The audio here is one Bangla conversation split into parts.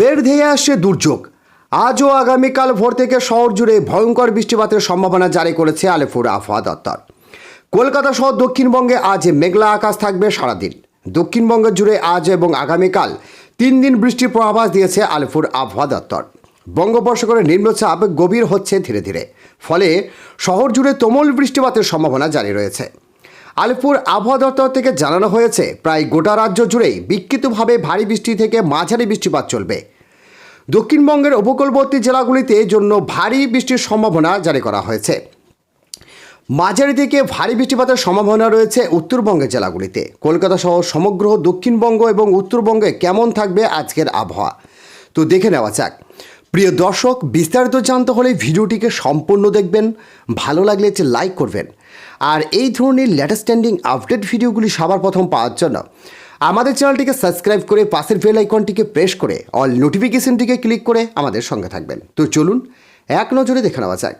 ফের ধেয়ে আসছে দুর্যোগ। আজ ও আগামীকাল ভোর থেকে শহর জুড়ে ভয়ঙ্কর বৃষ্টিপাতের সম্ভাবনা জারি করেছে আলিপুর আবহাওয়া দপ্তর। কলকাতা সহ দক্ষিণবঙ্গে আজ মেঘলা আকাশ থাকবে সারাদিন। দক্ষিণবঙ্গ জুড়ে আজ এবং আগামীকাল তিন দিন বৃষ্টির পূর্বাভাস দিয়েছে আলিপুর আবহাওয়া দপ্তর। বঙ্গোপসাগরের নিম্নচাপ গভীর হচ্ছে ধীরে ধীরে। ফলে শহর জুড়ে তুমুল বৃষ্টিপাতের সম্ভাবনা জারি রয়েছে। আলিপুর আবহাওয়া দপ্তর থেকে জানানো হয়েছে, প্রায় গোটা রাজ্য জুড়েই বিক্ষিপ্তভাবে ভারী বৃষ্টি থেকে মাঝারি বৃষ্টিপাত চলবে। দক্ষিণবঙ্গের উপকূলবর্তী জেলাগুলিতে জন্য ভারী বৃষ্টির সম্ভাবনা জারি করা হয়েছে। মাঝারি থেকে ভারী বৃষ্টিপাতের সম্ভাবনা রয়েছে উত্তরবঙ্গের জেলাগুলিতে। কলকাতা সহ সমগ্র দক্ষিণবঙ্গ এবং উত্তরবঙ্গে কেমন থাকবে আজকের আবহাওয়া? তো দেখে নেওয়া যাক। প্রিয় দর্শক, বিস্তারিত জানতে হলে ভিডিওটিকে সম্পূর্ণ দেখবেন। ভালো লাগলে যে লাইক করবেন। আর এই ধরনের লেটেস্ট স্ট্যান্ডিং আপডেট ভিডিওগুলি সবার প্রথম পাওয়ার জন্য আমাদের চ্যানেলটিকে সাবস্ক্রাইব করে পাশের বেল আইকনটিকে প্রেস করে অল নোটিফিকেশনটিকে ক্লিক করে আমাদের সঙ্গে থাকবেন। তো চলুন, এক নজরে দেখে নেওয়া যাক।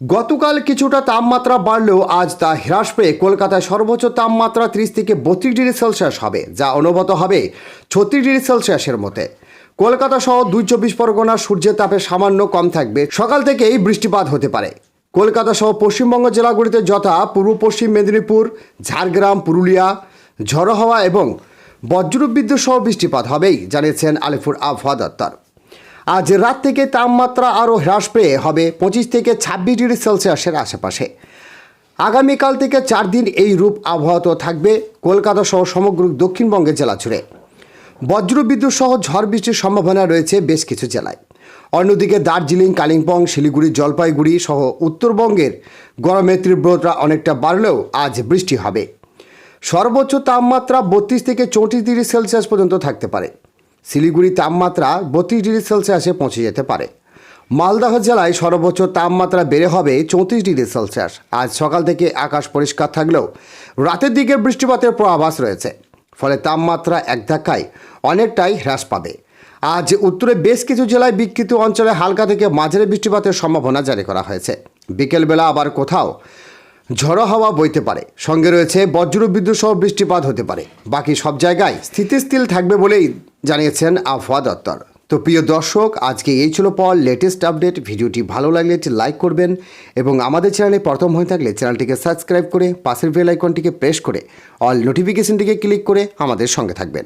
গতকাল কিছুটা তাপমাত্রা বাড়লেও আজ তা হ্রাস পেয়ে কলকাতায় সর্বোচ্চ তাপমাত্রা ত্রিশ থেকে বত্রিশ ডিগ্রি সেলসিয়াস হবে, যা অনুভূত হবে ছত্রিশ ডিগ্রি সেলসিয়াসের মধ্যে। কলকাতা সহ দুই চব্বিশ পরগনা সূর্যের তাপে সামান্য কম থাকবে। সকাল থেকেই বৃষ্টিপাত হতে পারে। কলকাতা সহ পশ্চিমবঙ্গ জেলাগুলিতে যথা পূর্ব পশ্চিম মেদিনীপুর, ঝাড়গ্রাম, পুরুলিয়া ঝড়ো হাওয়া এবং বজ্ররূপ বিদ্যুৎ সহ বৃষ্টিপাত হবেই, জানিয়েছেন আলিপুর আবহাওয়া দপ্তর। আজ রাত থেকে তাপমাত্রা আরও হ্রাস পেয়ে হবে পঁচিশ থেকে ছাব্বিশ ডিগ্রি সেলসিয়াসের আশেপাশে। আগামীকাল থেকে চার দিন এই রূপ আবহাওয়া তো থাকবে কলকাতা সহ সমগ্র দক্ষিণবঙ্গের জেলা জুড়ে। বজ্রবিদ্যুৎ সহ ঝড় বৃষ্টির সম্ভাবনা রয়েছে বেশ কিছু জেলায়। অন্যদিকে দার্জিলিং, কালিম্পং, শিলিগুড়ি, জলপাইগুড়ি সহ উত্তরবঙ্গের গরমের তীব্রতা অনেকটা বাড়লেও আজ বৃষ্টি হবে। সর্বোচ্চ তাপমাত্রা বত্রিশ থেকে চৌত্রিশ ডিগ্রি সেলসিয়াস পর্যন্ত থাকতে পারে। শিলিগুড়ি তাপমাত্রা বত্রিশ ডিগ্রি সেলসিয়াসে পৌঁছে যেতে পারে। মালদহ জেলায় সর্বোচ্চ তাপমাত্রা বেড়ে হবে চৌত্রিশ ডিগ্রি সেলসিয়াস। আজ সকাল থেকে আকাশ পরিষ্কার থাকলেও রাতের দিকে বৃষ্টিপাতের পূর্বাভাস রয়েছে। ফলে তাপমাত্রা এক ধাক্কায় অনেকটাই হ্রাস পাবে। আজ উত্তরে বেশ কিছু জেলায় বিক্ষিপ্ত অঞ্চলে হালকা থেকে মাঝারি বৃষ্টিপাতের সম্ভাবনা জারি করা হয়েছে। বিকেলবেলা আবার কোথাও ঝড়ো হাওয়া বইতে পারে। সঙ্গে রয়েছে বজ্র বিদ্যুৎ সহ বৃষ্টিপাত হতে পারে। বাকি সব জায়গায় স্থিতিশীল থাকবে বলেই জানিয়েছেন আবহাওয়া দপ্তর। তো প্রিয় দর্শক, আজকে এই ছিল পর লেটেস্ট আপডেট ভিডিওটি ভালো লাগলে একটি লাইক করবেন এবং আমাদের চ্যানেলে প্রথম হয়ে থাকলে চ্যানেলটিকে সাবস্ক্রাইব করে পাশের বেল আইকনটিকে প্রেস করে অল নোটিফিকেশনটিকে ক্লিক করে আমাদের সঙ্গে থাকবেন।